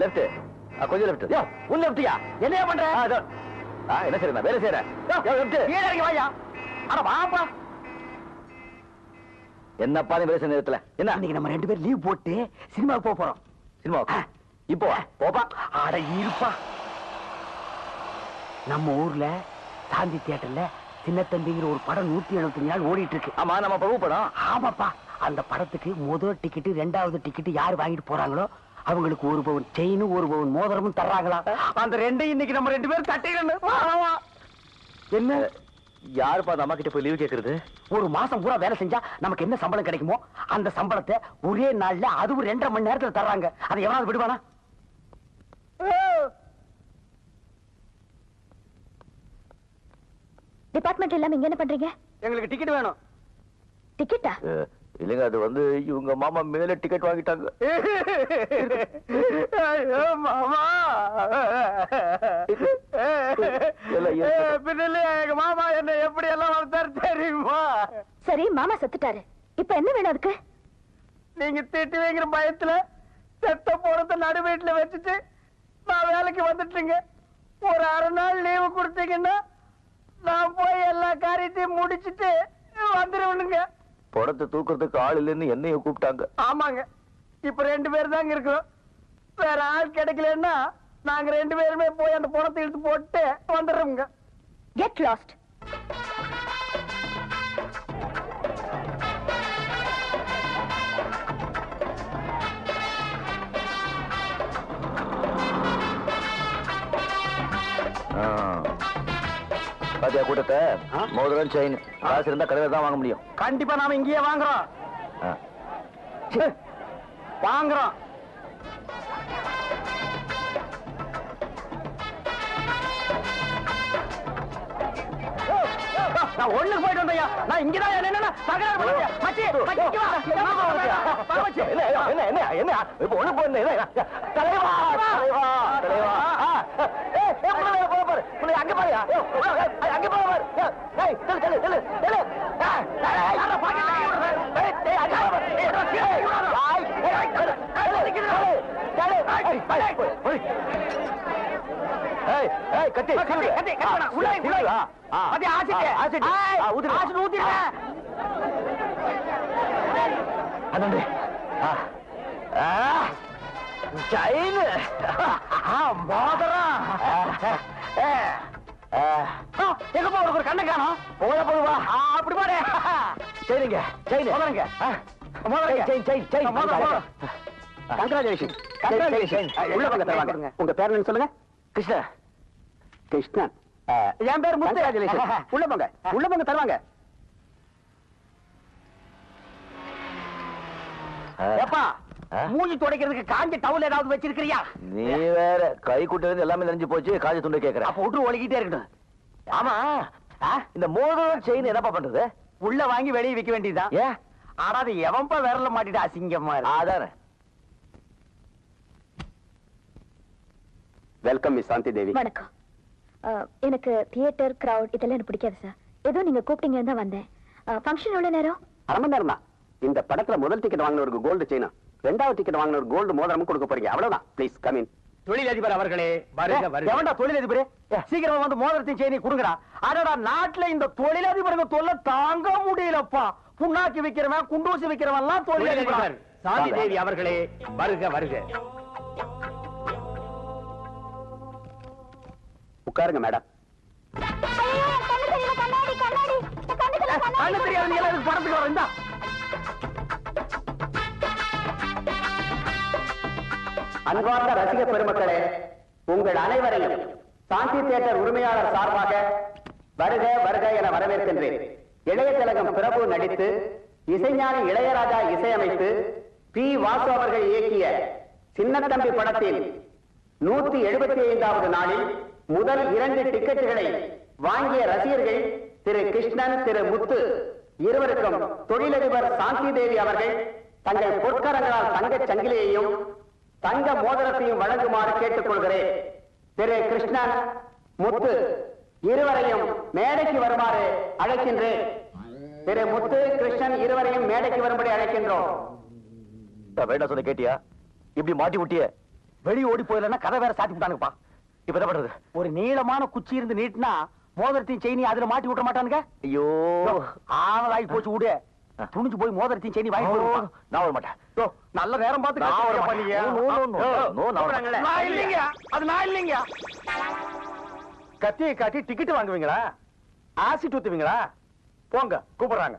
Left கொஞ்சம் left யோ உன் லெஃப்டியா என்னையா பண்ற? என்ன செய்யறேன் நான் வேலை செய்யறேன் லெஃப்ட் கீழே இறங்கி வாயா. அட வாப்பா. என்னப்பா நீ செய்ய நேரத்துல? என்ன? இன்னைக்கு நம்ம ரெண்டு பேரும் லீவ் போட்டு சினிமாவுக்கு போக போறோம். சினிமா இப்போ? போப்பா. அட இருப்பா. நம்ம ஊர்ல சாந்தி தியேட்டர்ல சின்னத்தம்பிங்கிற ஒரு படம் நூத்தி எழுபத்தஞ்சு நாள் ஓடிட்டு இருக்கு ஆமா நம்ம படம். ஆமாப்பா. அந்த படத்துக்கு முதல் டிக்கெட் ரெண்டாவது டிக்கெட் யார் வாங்கிட்டு போறாங்களோ அவங்களுக்கு ஒரு பவுன் செயினும் ஒரு பவுன் மோதிரமும் தர்றாங்களா? அந்த ரெண்டையும் இன்னைக்கு நம்ம ரெண்டு பேரும் தட்டிடணும். என்ன? யாருப்பா அந்த அம்மா கிட்ட போய் லீவ் கேக்குறது? ஒரு மாசம் பூரா வேலை செஞ்சா நமக்கு என்ன சம்பளம் கிடைக்குமோ அந்த சம்பளத்தை ஒரே நாள்ல அதுவும் ரெண்டரை மணி நேரத்துல தர்றாங்க. அதை எவனாவது விடுவானா? டிபார்ட்மெண்ட் இல்லாம இங்க என்ன பண்றீங்க? எங்களுக்கு டிக்கெட் வேணும். டிக்கெட்டா இல்லைங்க அது வந்து இவங்க மாமா மேல டிக்கெட் வாங்கிட்டாங்க. மாமா. எங்க மாமா என்ன எப்படி எல்லாம் வளர்த்தாரு தெரியுமா? சரி மாமா செத்துட்டாரு. இப்ப என்ன வேணும் அதுக்கு? நீங்க திட்டுவீங்கிற பயத்துல செத்த போறத நடு வீட்டுல வச்சுட்டு நான் வேலைக்கு வந்துட்டுங்க. ஒரு அரை நாள் லீவு கொடுத்தீங்கன்னா நான் போய் எல்லா காரியத்தையும் முடிச்சிட்டு வந்துருவனுங்க. படத்தை தூக்குறதுக்கு ஆள் இல்லைன்னு என்னையும் கூப்பிட்டாங்க. ஆமாங்க. இப்ப ரெண்டு பேர் தாங்க இருக்கிறோம். வேற ஆள் கிடைக்கலன்னா நாங்க ரெண்டு பேருமே போய் அந்த பணத்தை இழுத்து போட்டு வந்துடுறோங்க கெட் லாஸ்ட் ஆ. பாத்தியா கூட்டத்தை? மோதிரம் செயின் காசு இருந்தா கடையில தான் வாங்க முடியும். கண்டிப்பா நாம இங்கேயே வாங்குறோம். வாங்குறோம். நான் ஒண்ணுக்கு போயிட்டு வந்தையா நான் இங்கதான் என்னன்னா? தகராறு. மச்சி, மச்சி, வா. என்ன என்ன என்ன என்ன? இப்ப ஒண்ணு போய் என்ன தலைவா தலைவா தலைவா ஆ. ஏய், ஏய், புள்ள, புள்ள, பாரு. புள்ள, அங்க பாரு, அங்க பாரு, பாரு. ஏய், போய், போய். ஏய், ஏய், கத்தி, கத்தி. கத்தி, கத்தி. உள்ள உள்ள. மச்சி, ஆசிட்டு. ஆசிட்டு. ஊத்துடு. ஆசிட்டு ஊத்திடுறேன். அதாண்டு. ஆ. ஆ. ஆ, மோதிரம். எங்கப்பா உனக்கு ஒரு கண்ணு காணோம்? போட போடுவா ஆ, அப்படி பாரு சரிங்க மோதிரம், மோதிரம். Congratulation Congratulations. உள்ள பக்கம் தருவாங்க உங்க பேர் என்ன சொல்லுங்க. கிருஷ்ணா. கிருஷ்ணன் என் பேர் முத்து Congratulations. உள்ள போங்க. உள்ள போங்க தருவாங்க. ஏப்பா. ஆ? மூஞ்சி துடைக்கிறதுக்கு காஞ்ச டவுல் ஏதாவது வச்சிருக்கிறியா? நீ வேற கை குட்டது எல்லாமே நெஞ்சு போச்சு காஜ துண்டை கேக்குற. அப்ப விட்டு ஒழுகிட்டே இருக்கட்டும். ஆமா? இந்த மோதிரம் செயின் என்னப்பா பண்றது? உள்ள வாங்கி வெளியே விக்க வேண்டியதுதான். ஏன்? ஆனா அது எவன்பா விரல மாட்டிட்டு அசிங்கமா அதானே வெல்கம் மிஸ் சாந்தி தேவி வணக்கம். எனக்கு தியேட்டர் கிரவுட் இதெல்லாம் எனக்கு பிடிக்காது சார் ஏதோ நீங்க கூப்பிட்டீங்கன்னு தான் வந்தேன். ஃபங்க்ஷன் எவ்வளவு நேரம்? அரை மணி நேரம் இந்த படத்துல முதல் டிக்கெட் வாங்கினவருக்கு கோல்டு செயினா ரெண்டாவது டிக்கெட் வாங்கினவர் கோல்டு மோதிரமும் கொடுக்க போறீங்க. அவ்வளவுதான். ப்ளீஸ் கம் இன் தொழிலதிபர் அவர்களே வருக வருக. எவன்டா தொழிலதிபர்? சீக்கிரமா வந்து மோதிரத்தையும் செய்தி கொடுங்கடா. அடடா நாட்டுல இந்த தொழிலதிபருங்க தொல்லை தாங்க முடியலப்பா. புண்ணாக்கி விக்கிறவன் குண்டூசி விக்கிறவன் எல்லாம் தொழிலதிபர் சாந்தி தேவி அவர்களே வருக வருக. உட்காருங்க மேடம். கண்ணு தெரியாது? படத்துக்கு வர? அன்பார்ந்த ரசிக பெருமக்களே உங்கள் அனைவரையும் சாந்தி தியேட்டர் உரிமையாளர் சார்பாக வருக வருக என வரவேற்கின்றேன். இளைய திலகம் பிரபு நடித்து இசைஞானி இளையராஜா இசையமைத்து பி வாசு அவர்கள் இயக்கிய சின்னத்தம்பி படத்தில் நூத்தி எழுபத்தி ஐந்தாவது நாளில் முதல் இரண்டு டிக்கெட்டுகளை வாங்கிய ரசிகர்கள் திரு கிருஷ்ணன் திரு முத்து இருவருக்கும் தொழிலதிபர் சாந்தி தேவி அவர்கள் தங்கள் பொற்கரங்களால் தங்கச் சங்கிலியையும் தங்க மோதிரத்தையும் வழங்குமாறு கேட்டுக்கொள்கிறேன். திரு. கிருஷ்ணன் முத்து இருவரையும் மேடைக்கு வருமாறு அழைக்கின்றேன். திரு. முத்து கிருஷ்ணன் இருவரையும் மேடைக்கு வரும்படி அழைக்கின்றோம். வேண்டாம் சொன்ன கேட்டியா? இப்படி மாட்டி விட்டிய வெளி ஓடி போயிடலன்னா கதை வேற சாத்தி விட்டானுங்கப்பா. இப்ப என்ன பண்றது? ஒரு நீளமான குச்சி இருந்து நீட்டினா மோதிரத்தையும் செயினி அதுல மாட்டி விட மாட்டானுங்க? ஐயோ. ஆவலாகி போச்சு விடு துணிஞ்சு போய் மோதிரத்தையும் செயினி வாங்கி போடுவான் நான் வர மாட்டேன். நல்ல நேரம் பார்த்து நான் வர. மாட்டேன். நான் இல்லைங்க. அது நான் இல்லைங்க. கத்தியை காட்டி டிக்கெட் வாங்குவீங்களா? ஆசிட் ஊத்துவீங்களா போங்க கூப்பிடுறாங்க.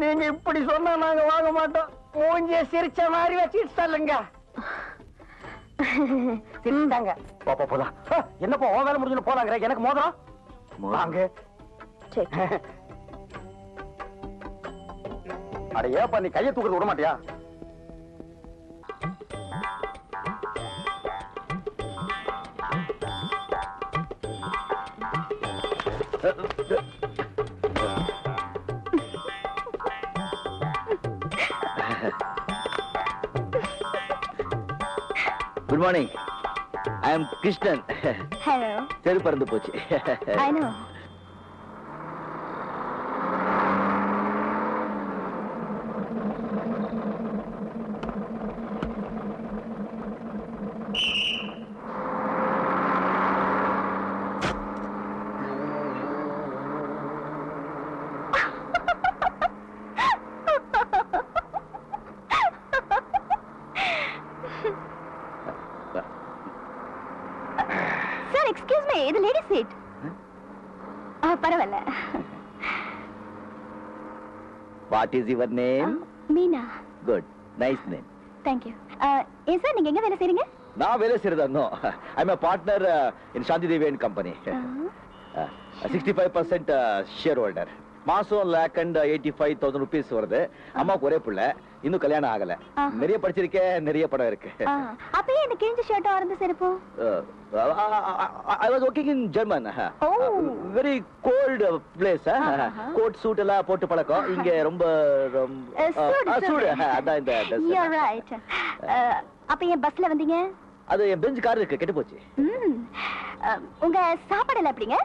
நீங்க இப்படி சொன்னா நாங்க வாங்க மாட்டோம். மூஞ்சிய சிரிச்ச மாதிரி வச்சுட்டு சொல்லுங்க. சிரிச்சாங்க போப்பா போலாம். என்னப்பா உன் வேலை முடிஞ்சு போலாங்கிற? எனக்கு மோதிரம்? வாங்க. சரி. அட ஏப்பா நீ கையை தூக்குறது விட மாட்டியா? Good morning I am Krishnan hello தெரு பறந்து போச்சு. I know sir excuse me இது லேடி சீட் பரவாயில்ல what is your name Meena good nice name thank you ஏன் சார் நீங்க எங்க வேலை செய்றீங்க? நான் வேலை செய்யறதா no I am partner in Shanti Devi and company sixty five percent share holder மாசம் lakh and eighty five thousand rupees வருது. அம்மாவுக்கு ஒரே பிள்ளை. இன்னும் கல்யாணம் ஆகல. ஆஹா. நிறைய படிச்சிருக்கேன் நிறைய படம் இருக்கு. அப்பயே இந்த கிழிஞ்ச ஷர்ட் ஆரம்ப செருப்பும் I was working in German Oh. Very cold place. Coat suit எல்லாம் போட்டு பழக்கம். இங்க ரொம்ப சூடு. அதான் இந்த அப்ப ஏன் பஸ்ல வந்தீங்க? அது என் பெஞ்ச் கார் இருக்கு கெட்டு போச்சு. உங்க சாப்பாடு எல்லாம் எப்படிங்க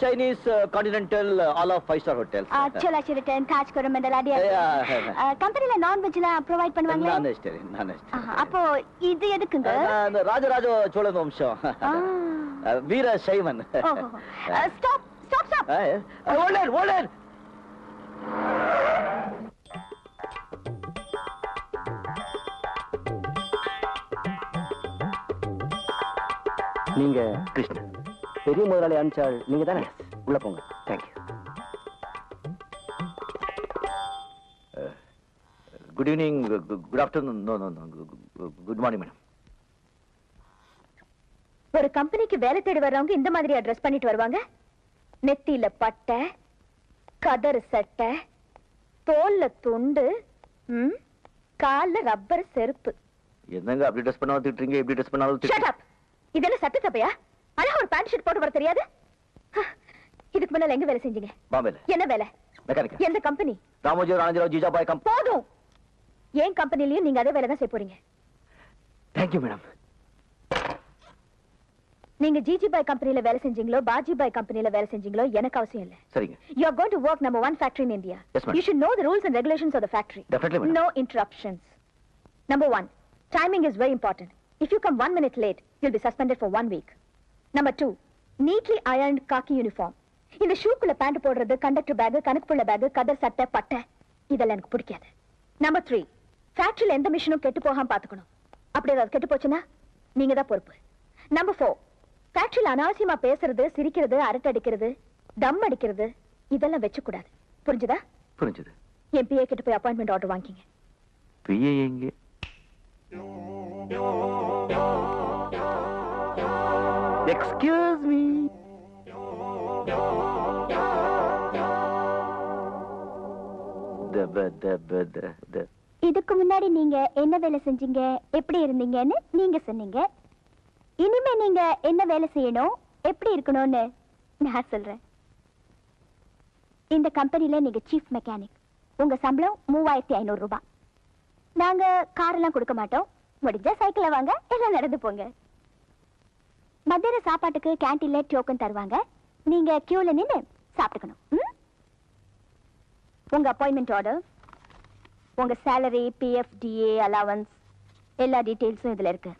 Chinese continental all of five star hotels Chola Sheraton Taj Coromandel அடியா. கம்பெனில நான்வெஜ்லாம் ப்ரொவைட் பண்ணுவாங்களா? நான் வெஜிடேரியன் நான் ஆஹா, அப்போ இது எதுக்குங்க? ராஜராஜ சோழன் வம்சம். வீர சைவன். Stop stop stop hold on hold on நீங்க கிருஷ்ணன். பெரிய முதலாளி அனுப்பிச்சாள் நீங்க தானே? உள்ள போங்க. Thank you good evening good afternoon no no no good morning madam ஒரு கம்பெனிக்கு வேலை தேடி வர்றவங்க இந்த மாதிரி அட்ரஸ் பண்ணிட்டு வருவாங்க? நெத்தியில பட்டை கதறு சட்டை தோல்ல துண்டு ம், கால்ல ரப்பர் செருப்பு. என்னங்க அப்படி ட்ரெஸ் பண்ணாலும் திட்டுறீங்க? இப்படி ட்ரெஸ் பண்ணாலும் ஷட் அப் இதெல்லாம் சட்ட சபையா அழகா ஒரு பேண்ட் ஷர்ட் போட்டு வர தெரியாது? இதுக்கு முன்னால எங்க வேலை செஞ்சீங்க? பாம்பேல. என்ன வேலை? மெக்கானிக்கல் எந்த கம்பெனி? ராமோஜி ராஜராவ் ஜிஜாபாய் கம். போதும்! ஏன் கம்பெனிலயும் நீங்க அதே வேலை தான் செய்ய போறீங்க? தேங்க்யூ மேடம் நீங்க ஜிஜி பாய் கம்பெனில வேலை செஞ்சீங்களோ பாஜி பாய் கம்பெனில வேலை செஞ்சீங்களோ எனக்கு அவசியம் இல்ல சரிங்க You are going to work number one factory in India. Yes, madam. You should know the rules and regulations of the factory. Definitely, madam. No interruptions. Number one, timing is very important. If you come one minute late, you'll be suspended for one week. Number two, neatly ironed khaki uniform. இந்த ஷூக்குள்ள pant போடுறது conductor bag கணக்குப்புள்ள bag கதர் சட்டை பட்டை இதெல்லாம் எனக்கு பிடிக்காது நம்பர் த்ரீ ஃபேக்டரியில எந்த மிஷினும் கெட்டு போகாம பாத்துக்கணும் அப்படி ஏதாவது கெட்டு போச்சுன்னா நீங்க தான் பொறுப்பு நம்பர் ஃபோர் ஃபேக்டரியில அனாவசியமா பேசுறது சிரிக்கிறது அரட்டை அடிக்கிறது தம் அடிக்கிறது இதெல்லாம் வச்சுக்கூடாது. புரிஞ்சுதா? புரிஞ்சுது. என் பிஏ கிட்ட போய் அப்பாயின்மெண்ட் ஆர்டர் வாங்கிங்க. பிஏ எங்க? எக்ஸ்கியூஸ் மீ இதுக்கு முன்னாடி நீங்க என்ன வேலை செஞ்சீங்க? எப்படி இருந்தீங்கன்னு நீங்க சொன்னீங்க. இனிமே நீங்க என்ன வேலை செய்யணும்? எப்படி இருக்கணும்னு நான் சொல்றேன். இந்த கம்பெனில நீங்க சீஃப் மெக்கானிக் உங்க சம்பளம் மூவாயிரத்தி ஐநூறு ரூபாய். நாங்க காரெல்லாம் கொடுக்க மாட்டோம். முடிஞ்சா சைக்கிள வாங்க எல்லாம் நடந்து போங்க. மத்தியான சாப்பாட்டுக்கு கேன்டீன்ல டோக்கன் தருவாங்க. நீங்க கியூல நின்று சாப்பிட்டுக்கணும். ம்? உங்க அப்பாயின்மெண்ட் ஆர்டர் உங்க சேலரி பிஎஃப் டிஏ அலவன்ஸ் எல்லா டீட்டெயில்ஸும் இதுல இருக்கு.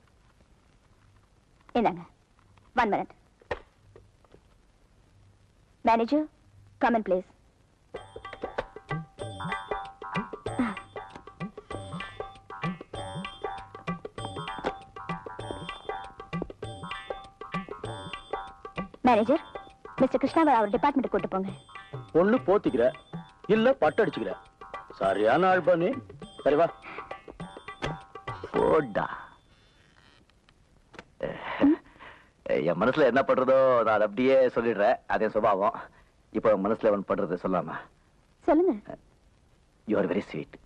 இந்தாங்க one minute manager come on please manager mister கிருஷ்ணாவை அவர் டிபார்ட்மெண்ட் கூட்டு போங்க. ஒண்ணு போத்திக்கிற இல்ல பட்டு அடிச்சுக்கிற. சரியான ஆள் பண்ணி சரிவா போடா. என் மனசுல என்ன பண்றதோ நான் அதை அப்படியே சொல்லிடுறேன். அதே சுபாவம். இப்போ என் மனசுல ஒன்று பண்றது சொல்லாமா? சொல்லுங்க. You are very sweet